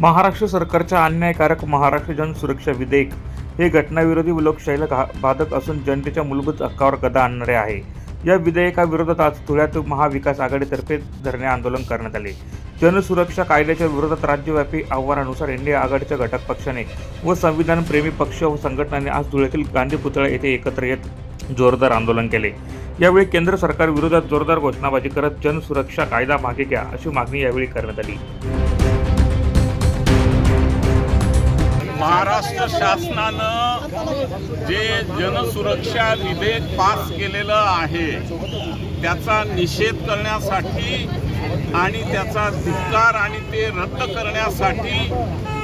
महाराष्ट्र सरकारच्या अन्यायकारक महाराष्ट्र जन सुरक्षा विधेयक हे घटनाविरोधी व लोकशाहीला बाधक असून जनतेच्या मूलभूत हक्कावर गदा आणणारे आहे. या विधेयकाविरोधात आज धुळ्यात महाविकास आघाडीतर्फे धरणे आंदोलन करण्यात आले. जनसुरक्षा कायद्याच्या विरोधात राज्यव्यापी आव्हानानुसार इंडिया आघाडीच्या घटक पक्षाने व संविधानप्रेमी पक्ष व संघटनांनी आज धुळ्यातील गांधी पुतळा येथे एकत्र येत जोरदार आंदोलन केले. यावेळी केंद्र सरकार विरोधात जोरदार घोषणाबाजी करत जनसुरक्षा कायदा मागे घ्या अशी मागणी यावेळी करण्यात आली. महाराष्ट्र शासनानं जे जनसुरक्षा विधेयक पास केलेलं आहे त्याचा निषेध करण्यासाठी आणि त्याचा धिक्कार आणि ते रद्द करण्यासाठी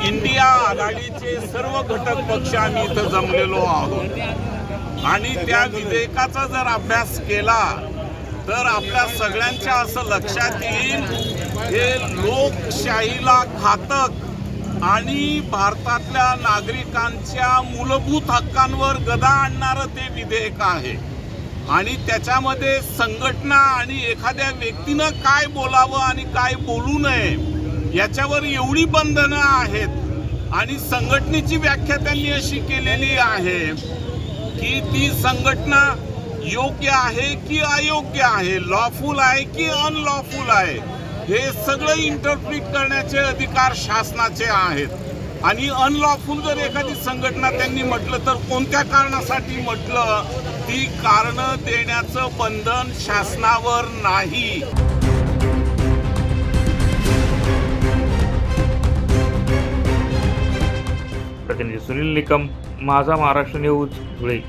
इंडिया आघाडीचे सर्व घटक पक्ष आम्ही इथं जमलेलो आहोत. आणि त्या विधेयकाचा जर अभ्यास केला तर आपल्या सगळ्यांच्या असं लक्षात येईल हे लोकशाहीला घातक आणि भारतातल्या नागरिकांच्या मूलभूत हक्कांवर गदा आणणारं ते विधेयक आहे. आणि त्याच्यामध्ये संघटना आणि एखाद्या व्यक्तीनं काय बोलावं आणि काय बोलू नये याच्यावर एवढी बंधनं आहेत आणि संघटनेची व्याख्या त्यांनी अशी केलेली आहे की ती संघटना योग्य आहे की अयोग्य आहे लॉफुल आहे की अनलॉफुल आहे? हे सगळं इंटरप्रिट करण्याचे अधिकार शासनाचे आहेत. आणि अनलॉफुल जर एखादी संघटना त्यांनी म्हटलं तर कोणत्या कारणासाठी म्हटलं? ती कारणं देण्याचं बंधन शासनावर नाही. प्रतिनिधी सुनील निकम माझा महाराष्ट्र न्यूज धुळे.